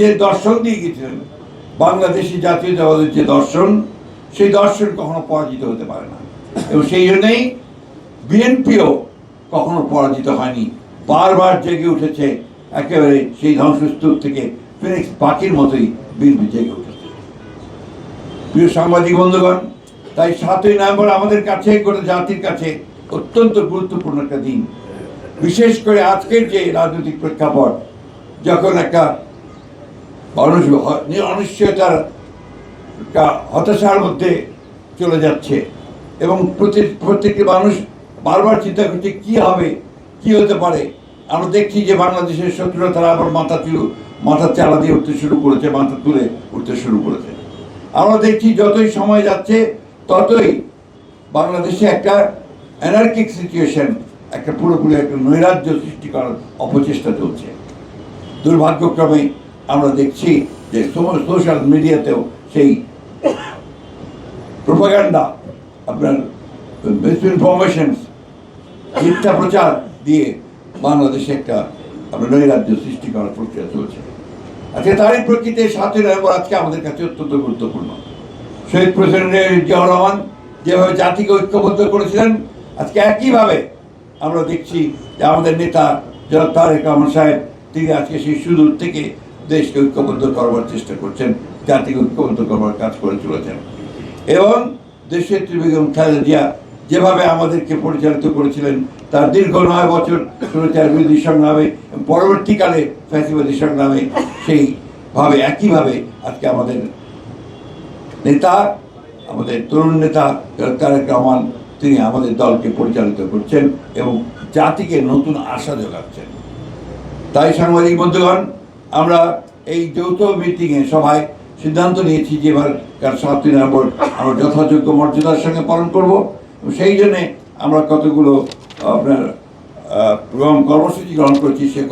যে দর্শন দিয়ে গেছিলেন, বাংলাদেশি জাতীয়তাবাদের যে দর্শন, সেই দর্শন কখনো পরাজিত হতে পারে না। এবং সেই জন্যই বিএনপিও কখনো পরাজিত হয়নি। বারবার জেগে উঠেছে, একেবারে সেই ধ্বংসস্তূপ থেকে ফিনিক্স পাখির মতোই বিএনপি জেগে উঠেছে। প্রিয় সাংবাদিক বন্ধুগণ, তাই সাতই নভেম্বর আমাদের কাছে, গোটা জাতির কাছে অত্যন্ত গুরুত্বপূর্ণ একটা দিন। বিশেষ করে আজকের যে রাজনৈতিক প্রেক্ষাপট, যখন একটা মানুষ অনিশ্চয়তার হতাশার মধ্যে চলে যাচ্ছে। এবং প্রতি, প্রত্যেকটি মানুষ বারবার চিন্তা করছে, কী হবে, কি হতে পারে? আমরা দেখছি যে বাংলাদেশের শত্রুরা তারা আবার মাথা তুলে, মাথা চালা দিয়ে উঠতে শুরু করেছে, মাথা তুলে উঠতে শুরু করেছে। আমরা দেখছি যতই সময় যাচ্ছে, ততই বাংলাদেশে একটা অ্যানার্কিক সিচুয়েশন একটা পুরোপুরি একটা নৈরাজ্য সৃষ্টি করার অপচেষ্টা চলছে। দুর্ভাগ্যক্রমে আমরা দেখছি যে সোশ্যাল মিডিয়াতেও সেই প্রোপাগান্ডা আপনার মিসইনফরমেশন মিথ্যা প্রচার দিয়ে বাংলাদেশে একটা আপনার নৈরাজ্য সৃষ্টি করার প্রক্রিয়া চলছে। আজকে তারই প্রকৃতি সাতই নভেম্বর আজকে আমাদের কাছে অত্যন্ত গুরুত্বপূর্ণ। শহীদ প্রেসিডেন্ট জিয়াউর রহমান যেভাবে জাতিকে ঐক্যবদ্ধ করেছিলেন, আজকে একইভাবে আমরা দেখছি যে আমাদের নেতা জনাব তারেক রহমান সাহেব, তিনি আজকে সেই সুদূর থেকে দেশকে ঐক্যবদ্ধ করবার চেষ্টা করছেন, জাতিকে ঐক্যবদ্ধ করবার কাজ করে চলেছেন। এবং দেশের বেগম খালেদা জিয়া যেভাবে আমাদেরকে পরিচালিত করেছিলেন, তার দীর্ঘ নয় বছর সুরচার বিরোধী সংগ্রামে পরবর্তীকালে ফ্যাসিবাদী সংগ্রামে সেইভাবে, একইভাবে আজকে আমাদের নেতা, আমাদের তরুণ নেতা তারেক রহমান, তিনি আমাদের দলকে পরিচালিত করছেন এবং জাতিকে নতুন আশা যোগাচ্ছেন। তাই সাংবাদিক বন্ধুগণ আমরা এই যৌথ মিটিংয়ে সভায় সিদ্ধান্ত নিয়েছি যে এবার সাতই নভেম্বর আমরা যথাযোগ্য মর্যাদার সঙ্গে পালন করব। সেই জন্যে আমরা কতগুলো আপনার কর্মসূচি গ্রহণ করছি সে